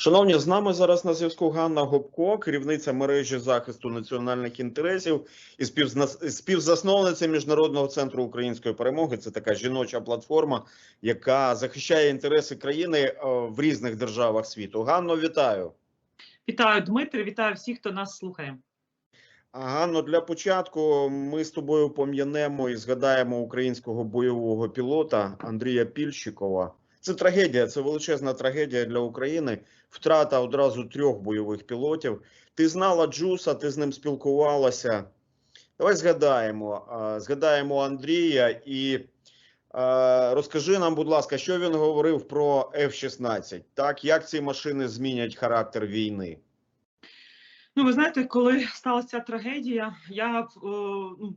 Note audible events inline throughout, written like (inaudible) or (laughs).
Шановні, з нами зараз на зв'язку Ганна Гопко, керівниця мережі захисту національних інтересів і співзасновниця міжнародного центру української перемоги. Це така жіноча платформа, яка захищає інтереси країни е, в різних державах світу. Ганно, вітаю. Вітаю, Дмитре, вітаю всіх, хто нас слухає. Ганно, для початку ми з тобою пом'янемо і згадаємо українського бойового пілота Андрія Пільщикова. Це трагедія, це величезна трагедія для України. Втрата одразу трьох бойових пілотів. Ти знала Джуса, ти з ним спілкувалася. Давай згадаємо. Згадаємо Андрія і розкажи нам, будь ласка, що він говорив про F-16. Так, як ці машини змінять характер війни? Ну, ви знаєте, коли сталася трагедія, я ну,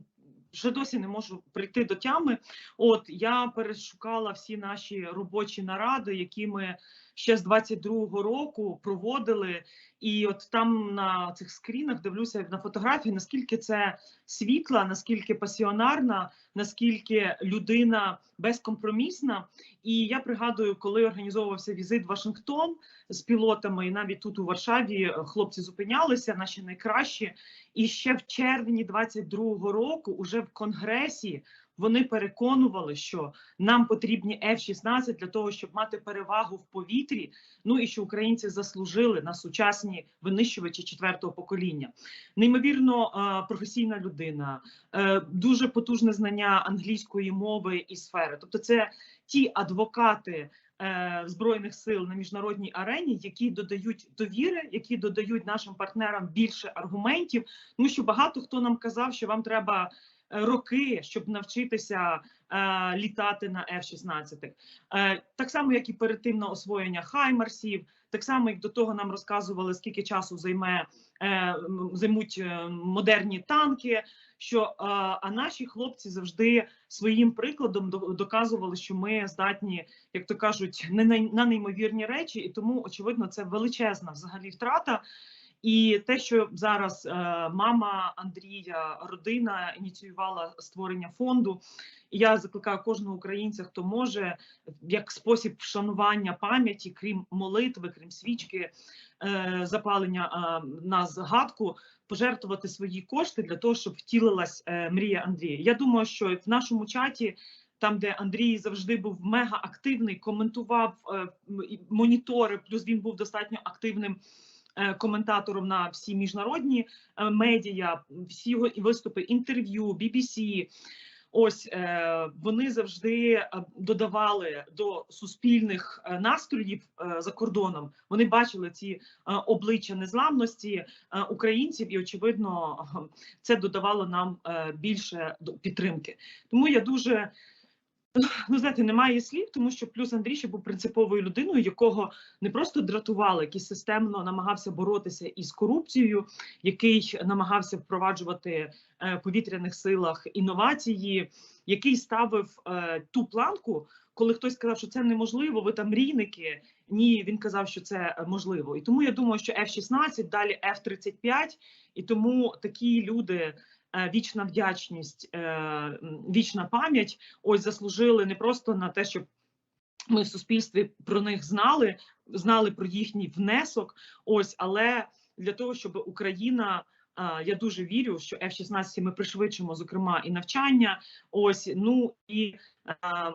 вже досі не можу прийти до тями. От я перешукала всі наші робочі наради, які ми ще з 22-го року проводили. І от там на цих скрінах дивлюся на фотографії, наскільки це світла, наскільки пасіонарна, наскільки людина безкомпромісна. І я пригадую, коли організовувався візит в Вашингтон з пілотами, і навіть тут у Варшаві е, хлопці зупинялися, наші найкращі. І ще в червні 22-го року, уже в конгресі, вони переконували, що нам потрібні F-16 для того, щоб мати перевагу в повітрі. Ну і що українці заслужили на сучасні винищувачі четвертого покоління. Неймовірно е, професійна людина, е, дуже потужне знання англійської мови і сфери. Тобто, це ті адвокати. е, Збройних сил на міжнародній арені, які додають довіри, які додають нашим партнерам більше аргументів. Тому що багато хто нам казав, що вам треба роки, щоб навчитися е, літати на F-16. Е, так само, як і перед тим на освоєння Хаймарсів, так само, як до того нам розказували, скільки часу займе е, займуть е, модерні танки. Що е, а наші хлопці завжди своїм прикладом до- доказували, що ми здатні, як то кажуть, не на, на неймовірні речі, і тому очевидно це величезна взагалі втрата. І те, що зараз е, мама Андрія, родина ініціювала створення фонду. Я закликаю кожного українця, хто може, як спосіб вшанування пам'яті, крім молитви, крім свічки, е, запалення е, на згадку, пожертвувати свої кошти для того, щоб втілилась мрія Андрія. Я думаю, що в нашому чаті. Там, де Андрій завжди був мега активний, коментував монітори, плюс він був достатньо активним коментатором на всі міжнародні е, медіа, всі його виступи, інтерв'ю, BBC. Ось е, вони завжди е, додавали до суспільних е, настроїв е, за кордоном. Вони бачили ці е, обличчя незламності е, українців, і очевидно, (laughs) це додавало нам е, більше підтримки. Тому я дуже (laughs) ну знаєте, немає слів, тому що плюс Андрій ще був принциповою людиною, якого не просто дратували, який системно намагався боротися із корупцією, який намагався впроваджувати е, в повітряних силах інновації, який ставив е, ту планку, коли хтось сказав, що це неможливо, ви там мрійники. Ні, він казав, що це можливо. І тому я думаю, що F-16, далі F-35, і тому такі люди. Е, Вічна вдячність, е, вічна пам'ять ось заслужили не просто на те, щоб ми в суспільстві про них знали, знали про їхній внесок. Ось, але для того, щоб Україна. Я дуже вірю, що F-16 ми пришвидшимо, зокрема, і навчання. Ось ну і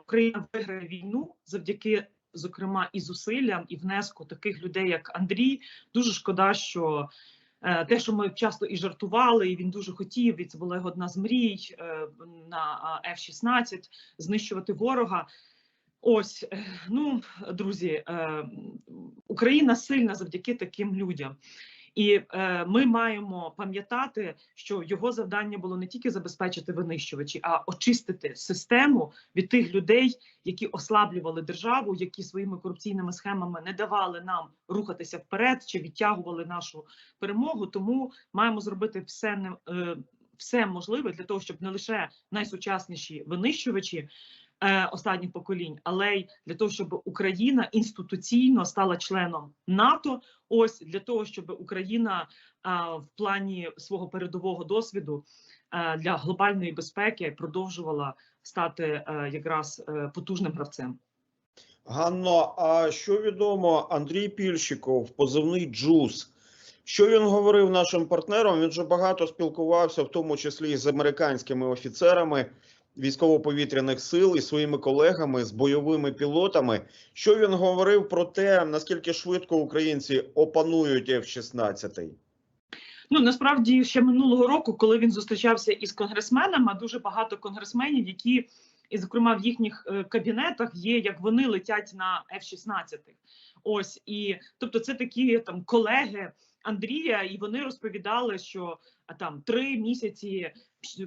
Україна виграє війну завдяки, зокрема, і зусиллям, і внеску таких людей, як Андрій. Дуже шкода, що те, що ми часто і жартували, і він дуже хотів, і це була його одна з мрій е, на а, F-16 знищувати ворога. Ось, е, ну, друзі, е, Україна сильна завдяки таким людям. І е, ми маємо пам'ятати, що його завдання було не тільки забезпечити винищувачі, а очистити систему від тих людей, які ослаблювали державу, які своїми корупційними схемами не давали нам рухатися вперед чи відтягували нашу перемогу. Тому маємо зробити все не е, все можливе для того, щоб не лише найсучасніші винищувачі останніх поколінь, але й для того, щоб Україна інституційно стала членом НАТО. Ось для того, щоб Україна в плані свого передового досвіду для глобальної безпеки продовжувала стати якраз е, потужним гравцем. Ганно, а що відомо Андрій Пільщиков, позивний Джус? Що він говорив нашим партнерам? Він же багато спілкувався, в тому числі і з американськими офіцерами військово-повітряних сил і своїми колегами з бойовими пілотами. Що він говорив про те, наскільки швидко українці опанують F-16? Ну насправді ще минулого року, коли він зустрічався із конгресменами, дуже багато конгресменів, які і, зокрема, в їхніх е, кабінетах є, як вони летять на F-16. Ось і тобто, це такі там колеги Андрія, і вони розповідали, що а, там три місяці,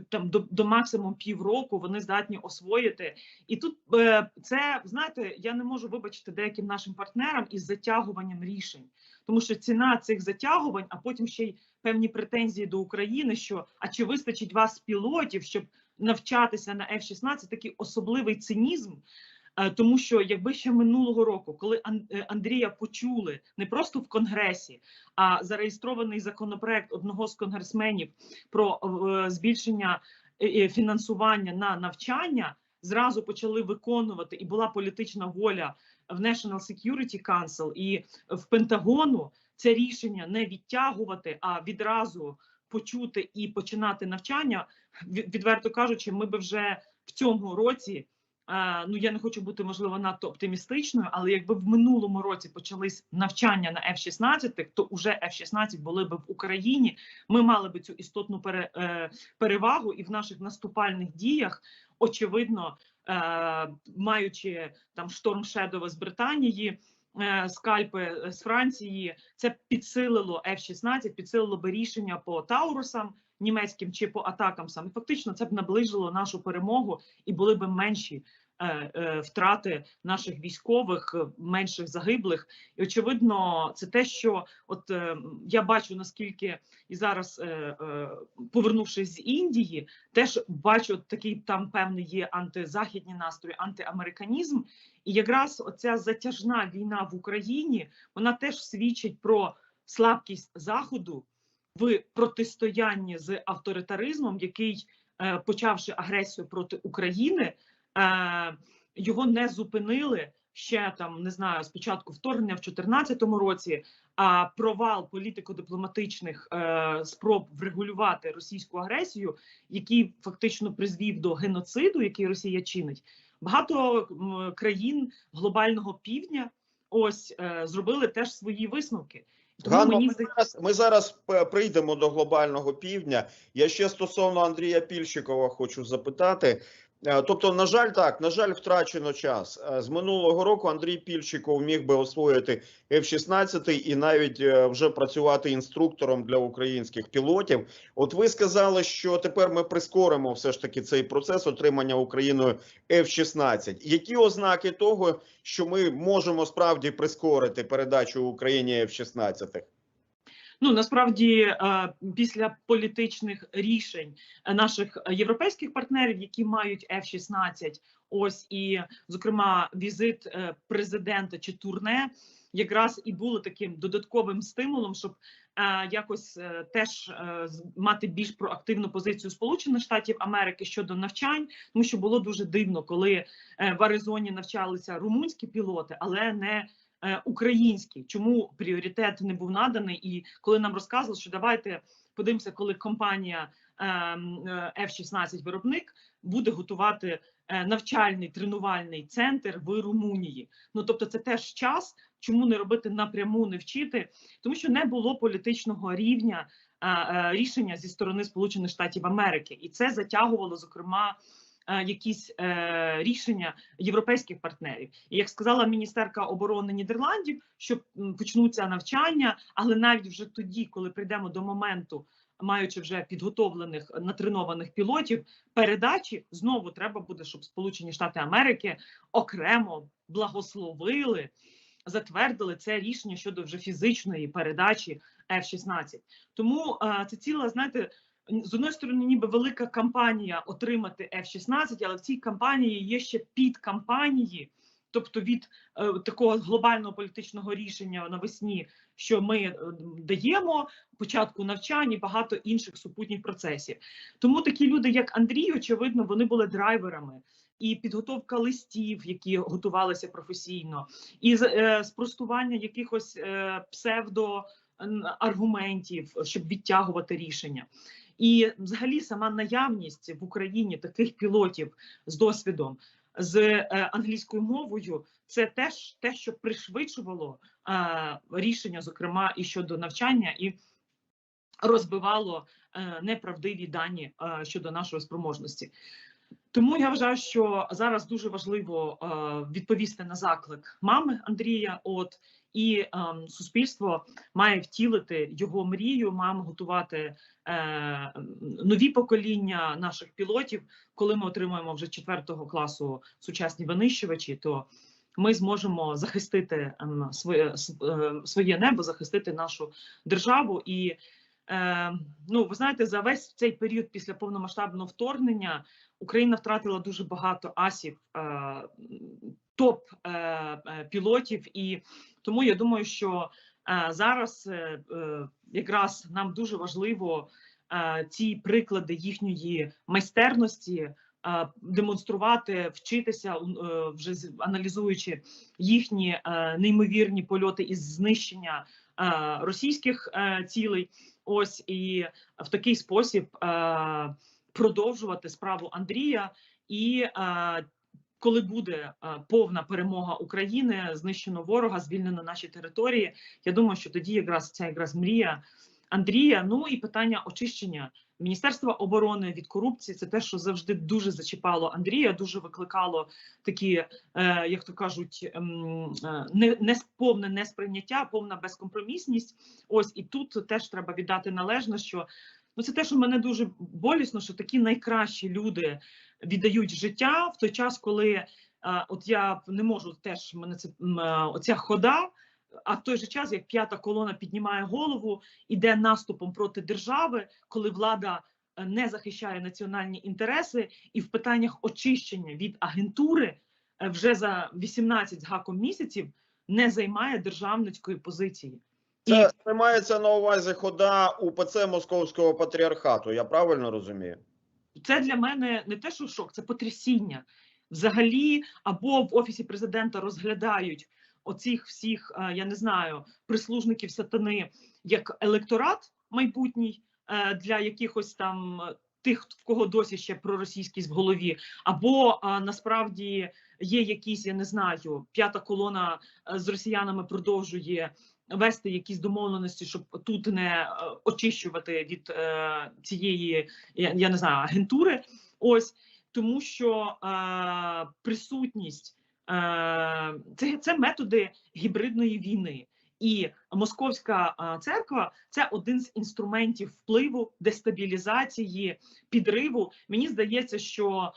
там до, до максимум півроку вони здатні освоїти. І тут е, це знаєте, я не можу вибачити деяким нашим партнерам із затягуванням рішень, тому що ціна цих затягувань, а потім ще й певні претензії до України, що а чи вистачить вас пілотів, щоб навчатися на F-16, такий особливий цинізм. Е, Тому що якби ще минулого року, коли е, Андрія почули не просто в конгресі, а зареєстрований законопроект одного з конгресменів про е, збільшення фінансування на навчання, зразу почали виконувати, і була політична воля в National Security Council і в Пентагону це рішення не відтягувати, а відразу почути і починати навчання. Відверто кажучи, ми би вже в цьому році. Ну, я не хочу бути можливо надто оптимістичною, але якби в минулому році почались навчання на F-16, то вже F-16 були б в Україні. Ми мали би цю істотну пере, е, перевагу, і в наших наступальних діях, очевидно, е, маючи там шторм Шедова з Британії, е, скальпи з Франції, це підсилило F-16, підсилило би рішення по Таурусам німецьким чи по атакам саме. Фактично, це б наближило нашу перемогу і були б менші. е, е, Втрати наших військових, е, менших загиблих, і очевидно, це те, що от я бачу наскільки і зараз, повернувшись з Індії, теж бачу такий там певний є антизахідні настрої, антиамериканізм. І якраз оця затяжна війна в Україні вона теж свідчить про слабкість заходу в протистоянні з авторитаризмом, який, е, почавши агресію проти України, е, його не зупинили ще там, не знаю, спочатку вторгнення в 2014 році, а провал політико-дипломатичних е, спроб врегулювати російську агресію, який фактично призвів до геноциду, який Росія чинить. Багато країн глобального півдня ось зробили теж свої висновки. Тому Ганно, ми зараз, ми зараз прийдемо до глобального півдня. Я ще стосовно Андрія Пільщикова хочу запитати. Е, Тобто, на жаль, так, на жаль, втрачено час. Е, З минулого року Андрій Пільщиков міг би освоїти F-16 і навіть е, вже працювати інструктором для українських пілотів. От ви сказали, що тепер ми прискоримо все ж таки цей процес отримання Україною F-16. Які ознаки того, що ми можемо справді прискорити передачу Україні F-16? Ну насправді е, після політичних рішень е, наших європейських партнерів, які мають F-16, ось і зокрема візит е, президента чи турне, якраз і було таким додатковим стимулом, щоб якось теж мати більш проактивну позицію Сполучених Штатів Америки щодо навчань, тому що було дуже дивно, коли в Аризоні навчалися румунські пілоти, але не е, українські. Чому пріоритет не був наданий? І коли нам розказували, що давайте подивимося, коли компанія ем, е, F-16 виробник буде готувати е, навчальний тренувальний центр в Румунії. Ну тобто, це теж час, чому не робити напряму, не вчити, тому що не було політичного рівня. е, е, Рішення зі сторони Сполучених Штатів Америки, і це затягувало зокрема е, якісь е, рішення європейських партнерів. І як сказала міністерка оборони Нідерландів, що почнуться навчання, але навіть вже тоді, коли прийдемо до моменту, маючи вже підготовлених натренованих пілотів, передачі знову треба буде, щоб Сполучені Штати Америки окремо благословили. Затвердили це рішення щодо вже фізичної передачі F-16. Тому е, це ціла, знаєте, з одної сторони, ніби велика кампанія отримати F-16, але в цій кампанії є ще підкампанії, тобто від е, такого глобального політичного рішення навесні, що ми е, даємо початку навчань і багато інших супутніх процесів. Тому такі люди, як Андрій, очевидно, вони були драйверами. і підготовка листів, які готувалися професійно, і е, спростування якихось е, псевдо м, аргументів, щоб відтягувати рішення. І взагалі сама наявність в Україні таких пілотів з досвідом з е, англійською мовою, це теж те, що пришвидшувало рішення, зокрема і щодо навчання, і розбивало е, неправдиві дані е, щодо нашої спроможності. Тому я вважаю, що зараз дуже важливо е, відповісти на заклик мами Андрія. От і ем, суспільство має втілити його мрію, маємо готувати е, нові покоління наших пілотів. Коли ми отримаємо вже четвертого класу сучасні винищувачі, то ми зможемо захистити ем, своє е, своє небо, захистити нашу державу. І е, ну, ви знаєте, за весь цей період після повномасштабного вторгнення Україна втратила дуже багато асів, е, топ е, е, пілотів, і тому я думаю, що зараз якраз нам дуже важливо ці приклади їхньої майстерності. Демонструвати, вчитися, вже аналізуючи їхні неймовірні польоти із знищення російських цілей. Ось і в такий спосіб продовжувати справу Андрія. І е, коли буде е, повна перемога України, знищено ворога, звільнено наші території. Я думаю, що тоді якраз ця якраз мрія Андрія. Ну і питання очищення Міністерства оборони від корупції. Це те, що завжди дуже зачіпало Андрія, дуже викликало такі, е, як то кажуть, ем, не, не повне несприйняття, повна безкомпромісність. Ось і тут теж треба віддати належне, що ну це те, що мене дуже болісно, що такі найкращі люди віддають життя в той час, коли е, от я не можу теж мене це е, оця хода. А в той же час, як п'ята колона піднімає голову, іде наступом проти держави, коли влада е, не захищає національні інтереси, і в питаннях очищення від агентури вже за 18 з гаком місяців не займає державницької позиції. Це це мається на увазі хода УПЦ Московського патріархату. Я правильно розумію? це для мене не те, що шок, це потрясіння. Взагалі, або в офісі президента розглядають оцих всіх, е, я не знаю, прислужників сатани як електорат майбутній е, для якихось там е, тих, в кого досі ще проросійськість в голові, або насправді є якісь, я не знаю, п'ята колона з росіянами продовжує вести якісь домовленості, щоб тут не е, очищувати від е, цієї я, не знаю агентури. Ось тому, що е, присутність це, це методи гібридної війни. І московська церква це один з інструментів впливу, дестабілізації, підриву. Мені здається, що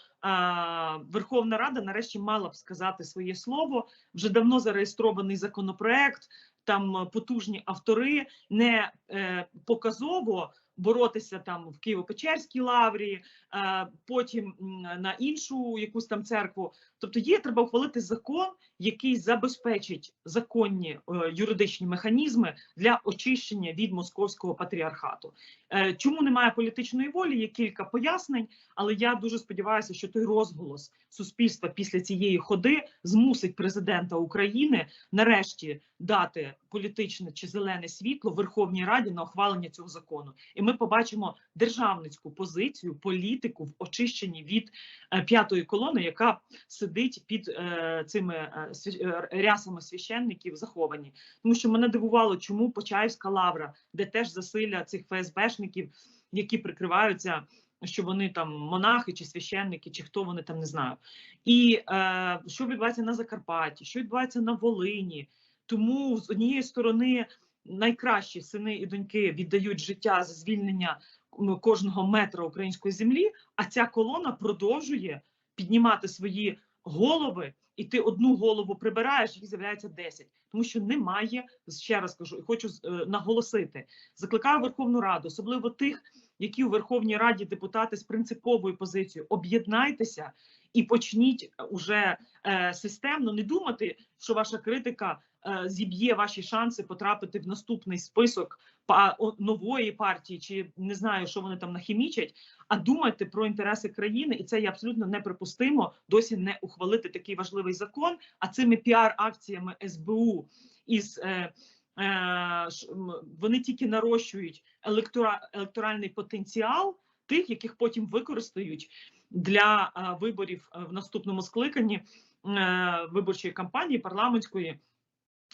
Верховна Рада нарешті мала б сказати своє слово. Вже давно зареєстрований законопроект. Там е, потужні автори не е, показово боротися там в Києво-Печерській лаврі, е, потім на іншу якусь там церкву. Тобто є треба ухвалити закон, який забезпечить законні е, юридичні механізми для очищення від московського патріархату. Е, чому немає політичної волі? Є кілька пояснень, але я дуже сподіваюся, що той розголос суспільства після цієї ходи змусить президента України нарешті дати політичне чи зелене світло Верховній Раді на ухвалення цього закону, і ми побачимо державницьку позицію, політику в очищенні від е, п'ятої колони, яка сидить під е, цими е, е, рясами священників заховані. Тому що мене дивувало, чому Почаївська лавра, де теж засилля цих ФСБшників, які прикриваються. Що вони там монахи чи священники, чи хто вони там не знаю, і е, що відбувається на Закарпатті, що відбувається на Волині. Тому з однієї сторони найкращі сини і доньки віддають життя за звільнення кожного метра української землі. А ця колона продовжує піднімати свої голови, і ти одну голову прибираєш, їх з'являється 10. Тому що немає ще раз кажу, і хочу е, наголосити. Закликаю Верховну Раду, особливо тих які у Верховній Раді депутати з принциповою позицією, об'єднайтеся і почніть уже е, системно не думати, що ваша критика е, зіб'є ваші шанси потрапити в наступний список па- нової партії, чи не знаю, що вони там нахімічать, а думайте про інтереси країни, і це є абсолютно неприпустимо досі не ухвалити такий важливий закон. А цими піар-акціями СБУ із е, е, вони тільки нарощують електора, електоральний потенціал тих, яких потім використають для е, виборів е, в наступному скликанні е, виборчої кампанії парламентської.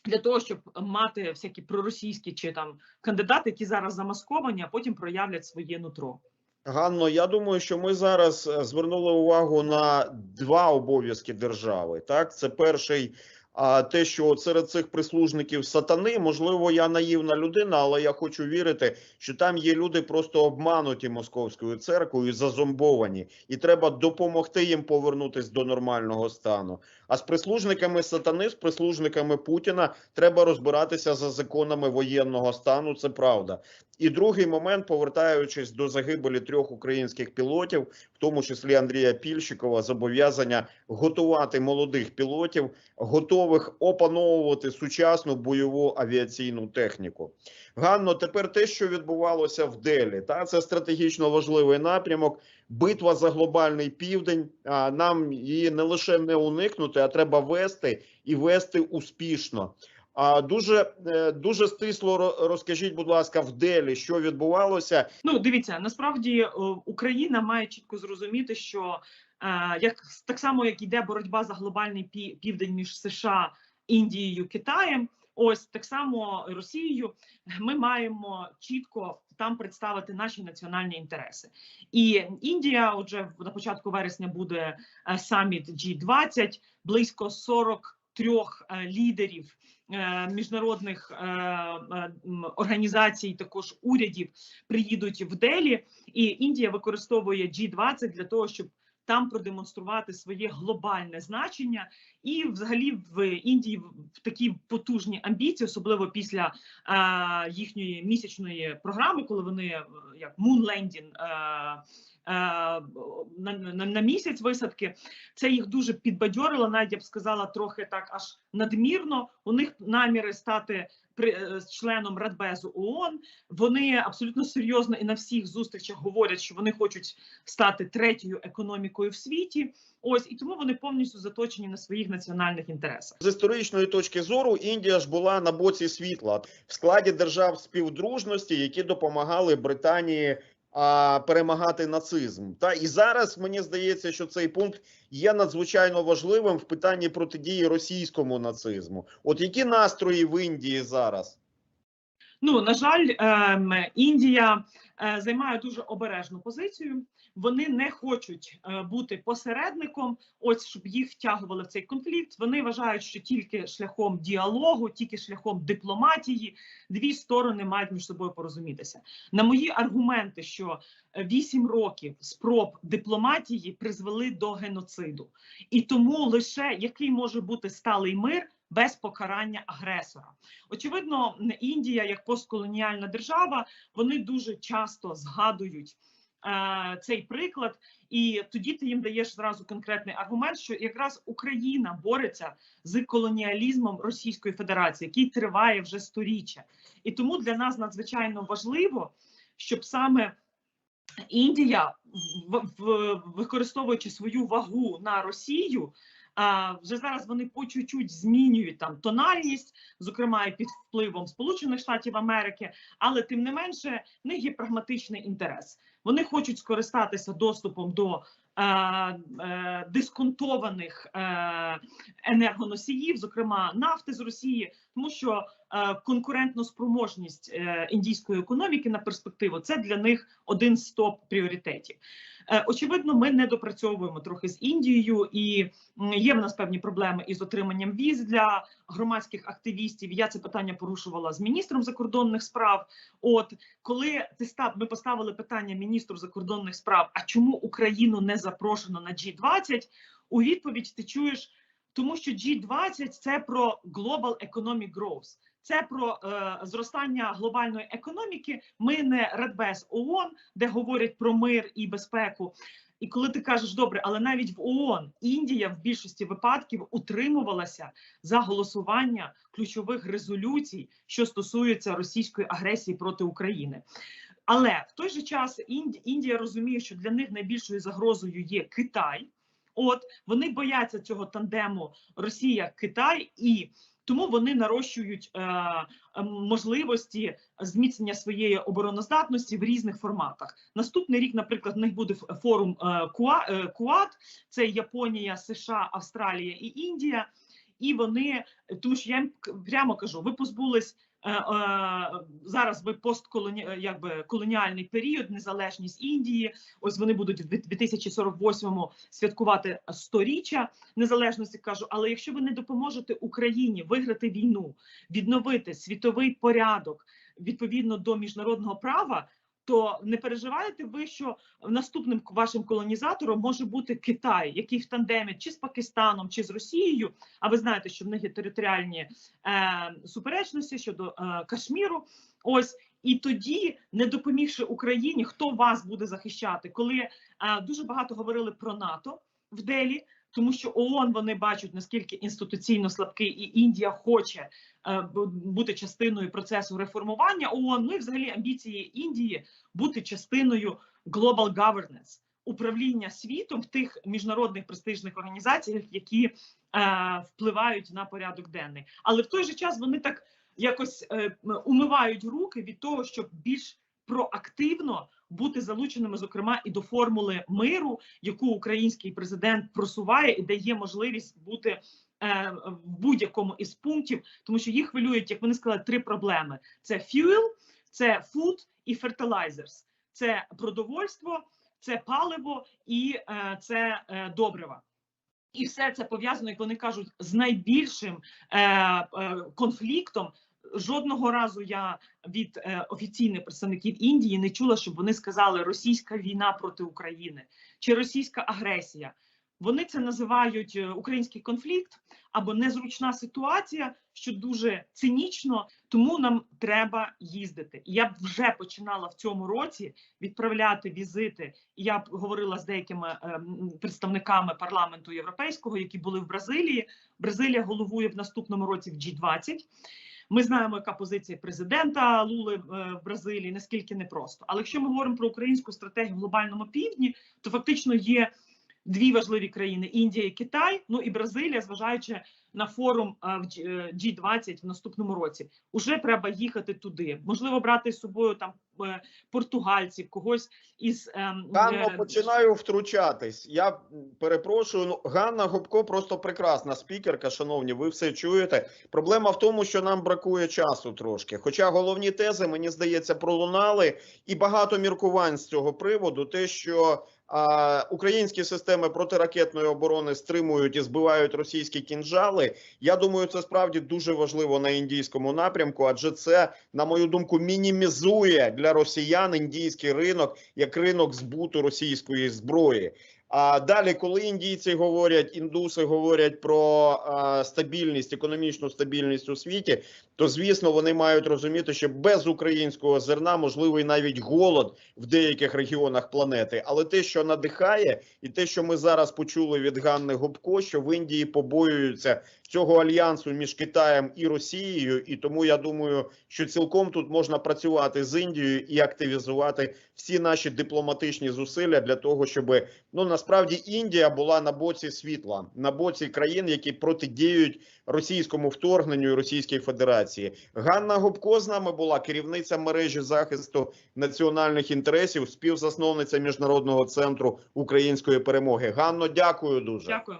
Для того щоб мати всякі проросійські чи там кандидати, які зараз замасковані, а потім проявлять своє нутро. Ганно, я думаю, що ми зараз звернули увагу на два обов'язки держави. Так, це перший. А те, що серед цих прислужників сатани, можливо, я наївна людина, але я хочу вірити, що там є люди просто обмануті московською церквою, зазомбовані, і треба допомогти їм повернутися до нормального стану. А з прислужниками сатани, з прислужниками Путіна, треба розбиратися за законами воєнного стану. Це правда. І другий момент, повертаючись до загибелі трьох українських пілотів, в тому числі Андрія Пільщикова, зобов'язання готувати молодих пілотів, готових опановувати сучасну бойову авіаційну техніку. Ганно, тепер те, що відбувалося в Делі, та це стратегічно важливий напрямок. Битва за глобальний південь. А нам її не лише не уникнути, а треба вести і вести успішно. А дуже е, дуже стисло розкажіть, будь ласка, в Делі, що відбувалося, Ну, дивіться, насправді Україна має чітко зрозуміти, що е, як так само як йде боротьба за глобальний південь між США, Індією, Китаєм. Ось так само Росією. Ми маємо чітко там представити наші національні інтереси. І Індія, отже, на початку вересня буде е, саміт G20, близько 43 е, лідерів е, міжнародних організацій, також урядів приїдуть в Делі, і Індія використовує G20 для того, щоб там продемонструвати своє глобальне значення, і взагалі в Індії в такі потужні амбіції, особливо після е, їхньої місячної програми, коли вони е, як е, е, на, на, на місяць висадки. Це їх дуже підбадьорило, навіть я б сказала, трохи так аж надмірно. У них наміри стати при е, членом Радбезу ООН. Вони абсолютно серйозно і на всіх зустрічах говорять, що вони хочуть стати третьою економікою в світі. Ось і тому вони повністю заточені на своїх національних інтересах. з історичної точки зору. Індія ж була на боці світла в складі держав співдружності, які допомагали Британії. А перемагати нацизм, та і зараз мені здається, що цей пункт є надзвичайно важливим в питанні протидії російському нацизму. От які настрої в Індії зараз? Ну на жаль, ем, Індія е, займає дуже обережну позицію. Вони не хочуть е, бути посередником, ось щоб їх втягували в цей конфлікт. Вони вважають, що тільки шляхом діалогу, тільки шляхом дипломатії дві сторони мають між собою порозумітися. На мої аргументи, що е, вісім років спроб дипломатії призвели до геноциду, і тому лише який може бути сталий мир без покарання агресора. Очевидно, Індія, як постколоніальна держава, вони дуже часто згадують цей приклад, і тоді ти їм даєш зразу конкретний аргумент, що якраз Україна бореться з колоніалізмом Російської Федерації, який триває вже сторіччя. І тому для нас надзвичайно важливо, щоб саме Індія, використовуючи свою вагу на Росію, а, вже зараз вони по чуть-чуть змінюють там тональність, зокрема і під впливом Сполучених Штатів Америки, але тим не менше в них є прагматичний інтерес. Вони хочуть скористатися доступом до е, е, дисконтованих е, енергоносіїв, зокрема нафти з Росії, тому що е, конкурентно спроможність е, індійської економіки на перспективу це для них один з топ пріоритетів. Е, Очевидно, ми не допрацьовуємо трохи з Індією, і є в нас певні проблеми із отриманням віз для громадських активістів. Я це питання порушувала з міністром закордонних справ. От коли ти став, ми поставили питання міністру закордонних справ: а чому Україну не запрошено на G20? У відповідь ти чуєш, тому що G20 – це про Global Economic Growth. Це про е, зростання глобальної економіки. Ми не Радбез ООН, де говорять про мир і безпеку. І коли ти кажеш добре, але навіть в ООН Індія в більшості випадків утримувалася за голосування ключових резолюцій, що стосуються російської агресії проти України. Але в той же час Індія розуміє, що для них найбільшою загрозою є Китай. От вони бояться цього тандему Росія-Китай, і тому вони нарощують е, е, можливості зміцнення своєї обороноздатності в різних форматах. Наступний рік, наприклад, в них буде форум е, е, Куад, це Японія, США, Австралія і Індія. І вони, тому що я їм прямо кажу, ви позбулись е, е, зараз. Ви постколоні, е, якби колоніальний період, незалежність Індії. Ось вони будуть в 2048-му святкувати сторіччя незалежності. Кажу, але якщо ви не допоможете Україні виграти війну, відновити світовий порядок відповідно до міжнародного права. То не переживаєте ви, що наступним вашим колонізатором може бути Китай, який в тандемі чи з Пакистаном, чи з Росією. А ви знаєте, що в них є територіальні е, суперечності щодо е, Кашміру. Ось і тоді, не допомігши Україні, хто вас буде захищати, коли е, дуже багато говорили про НАТО в Делі, тому що ООН вони бачать наскільки інституційно слабкий, і Індія хоче е, бути частиною процесу реформування ООН. Ну і взагалі амбіції Індії бути частиною global governance, управління світом в тих міжнародних престижних організаціях, які е, впливають на порядок денний. Але в той же час вони так якось е, умивають руки від того, щоб більш проактивно бути залученими, зокрема, і до формули миру, яку український президент просуває і дає можливість бути е, в будь-якому із пунктів, тому що їх хвилюють, як вони сказали, три проблеми: це fuel, це food і fertilizers. Це продовольство, це паливо і е, це е, добрива. І все це пов'язано, як вони кажуть, з найбільшим конфліктом. Жодного разу я від е, офіційних представників Індії не чула, щоб вони сказали російська війна проти України чи російська агресія. Вони це називають е, український конфлікт або незручна ситуація, що дуже цинічно. Тому нам треба їздити. Я б вже починала в цьому році відправляти візити. Я говорила з деякими ем, представниками парламенту європейського, які були в Бразилії. Бразилія головує в наступному році в G20. Ми знаємо, яка позиція президента Лули е, в Бразилії, наскільки непросто. Але якщо ми говоримо про українську стратегію в глобальному півдні, то фактично є дві важливі країни: Індія і Китай, ну і Бразилія, зважаючи на форум в G- е, G20 в наступному році. Уже треба їхати туди. Можливо, брати з собою там е, португальців, когось із ем, Ганно, е, починаю втручатись. Я перепрошую. Ну, Ганна Гопко просто прекрасна спікерка. Шановні, ви все чуєте. Проблема в тому, що нам бракує часу трошки. Хоча головні тези, мені здається, пролунали, і багато міркувань з цього приводу. Те, що українські системи протиракетної оборони стримують і збивають російські кінжали. Я думаю, це справді дуже важливо на індійському напрямку, адже це, на мою думку, мінімізує для росіян індійський ринок як ринок збуту російської зброї. А далі, коли індійці говорять, індуси говорять про стабільність, економічну стабільність у світі, то звісно вони мають розуміти, що без українського зерна можливий навіть голод в деяких регіонах планети. Але те, що надихає, і те, що ми зараз почули від Ганни Гопко, що в Індії побоюються цього альянсу між Китаєм і Росією, і тому я думаю, що цілком тут можна працювати з Індією і активізувати всі наші дипломатичні зусилля для того, щоб ну насправді Індія була на боці світла, на боці країн, які протидіють російському вторгненню і Російській Федерації. Ганна Гопко з нами була керівниця мережі захисту національних інтересів, співзасновниця міжнародного центру української перемоги. Ганно, дякую дуже. Дякую.